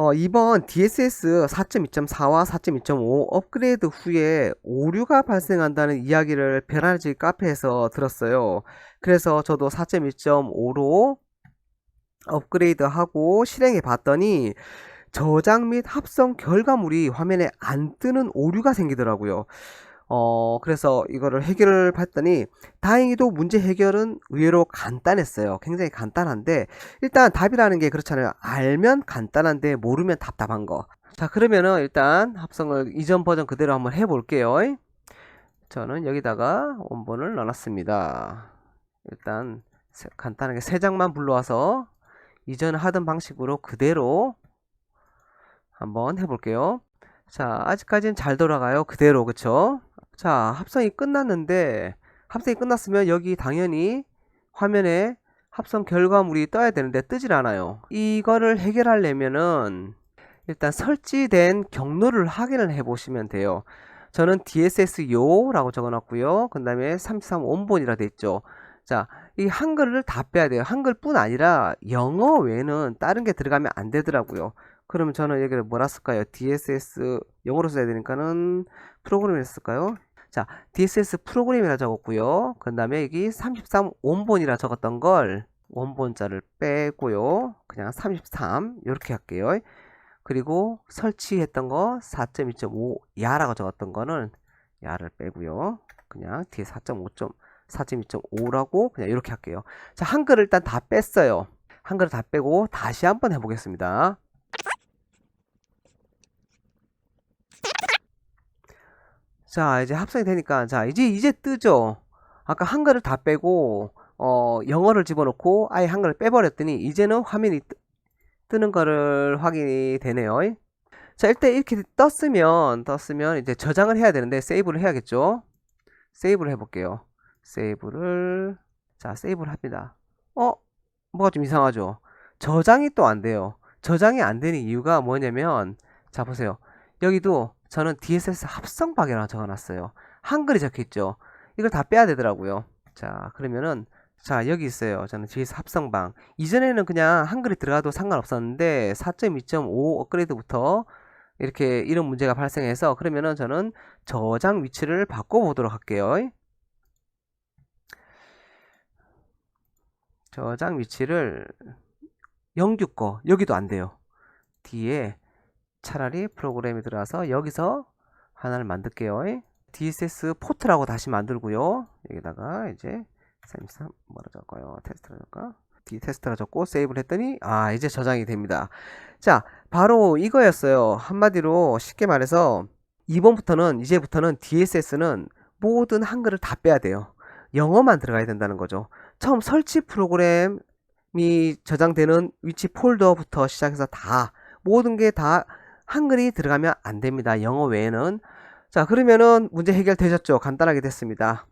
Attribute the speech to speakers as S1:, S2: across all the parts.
S1: 어, 이번 DSS 4.2.4와 4.2.5 업그레이드 후에 오류가 발생한다는 이야기를 베라지 카페에서 들었어요. 그래서 저도 4.2.5로 업그레이드하고 실행해 봤더니 저장 및 합성 결과물이 화면에 안 뜨는 오류가 생기더라고요. 어, 그래서 이거를 해결을 봤더니 다행히도 문제 해결은 의외로 간단했어요. 굉장히 간단한데 일단 답이라는 게 그렇잖아요. 알면 간단한데 모르면 답답한 거. 자, 그러면은 일단 합성을 이전 버전 그대로 한번 해볼게요. 저는 여기다가 원본을 넣어놨습니다. 일단 세- 간단하게 세 장만 불러와서 이전 하던 방식으로 그대로 한번 해볼게요. 자, 아직까지는 잘 돌아가요. 그대로, 그쵸? 자, 합성이 끝났는데, 합성이 끝났으면 여기 당연히 화면에 합성 결과물이 떠야 되는데 뜨질 않아요. 이거를 해결하려면은 일단 설치된 경로를 확인을 해 보시면 돼요. 저는 DSS요라고 적어놨고요. 그 다음에 33 원본이라 돼 있죠. 자, 이 한글을 다 빼야 돼요. 한글뿐 아니라 영어 외에는 다른 게 들어가면 안 되더라고요. 그러면 저는 여기를 뭐라 쓸까요? DSS 영어로 써야 되니까는 프로그램을 쓸까요? 자, DSS 프로그램이라 적었고요. 그 다음에 여기 33 원본이라 적었던 걸 원본자를 빼고요. 그냥 33 이렇게 할게요. 그리고 설치했던 거 4.2.5 야라고 적었던 거는 야를 빼고요. 그냥 뒤에 4.5. 4.2.5라고 그냥 이렇게 할게요. 자, 한글을 일단 다 뺐어요. 한글을 다 빼고 다시 한번 해보겠습니다. 자, 이제 합성이 되니까 자, 이제 이제 뜨죠. 아까 한글을 다 빼고 어, 영어를 집어넣고 아예 한글을 빼버렸더니 이제는 화면이 뜨, 뜨는 거를 확인이 되네요. 자, 일단 이렇게 떴으면 떴으면 이제 저장을 해야 되는데 세이브를 해야겠죠. 세이브를 해볼게요. 세이브를 자, 세이브를 합니다. 어? 뭐가 좀 이상하죠? 저장이 또 안 돼요. 저장이 안 되는 이유가 뭐냐면 자, 보세요. 여기도 저는 DSS 합성박이라고 적어놨어요. 한글이 적혀있죠. 이걸 다 빼야 되더라고요. 자, 그러면은 자, 여기 있어요. 저는 DSS 합성방. 이전에는 그냥 한글이 들어가도 상관없었는데 4.2.5 업그레이드부터 이렇게 이런 문제가 발생해서 그러면은 저는 저장 위치를 바꿔보도록 할게요. 저장 위치를 영규 거 여기도 안 돼요. 뒤에 차라리 프로그램에 들어가서 여기서 하나를 만들게요. DSS 포트라고 다시 만들고요. 여기다가 이제 33 뭐라 적을까요? 테스트라 적을까? D 테스트라 적고 세이브를 했더니 아 이제 저장이 됩니다. 자 바로 이거였어요. 한마디로 쉽게 말해서 이번부터는 이제부터는 DSS는 모든 한글을 다 빼야 돼요. 영어만 들어가야 된다는 거죠. 처음 설치 프로그램이 저장되는 위치 폴더부터 시작해서 다 모든 게 다 한글이 들어가면 안 됩니다. 영어 외에는. 자, 그러면은 문제 해결되셨죠? 간단하게 됐습니다.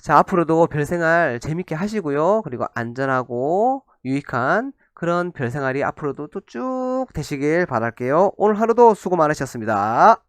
S1: 자, 앞으로도 별생활 재밌게 하시고요. 그리고 안전하고 유익한 그런 별생활이 앞으로도 또 쭉 되시길 바랄게요. 오늘 하루도 수고 많으셨습니다.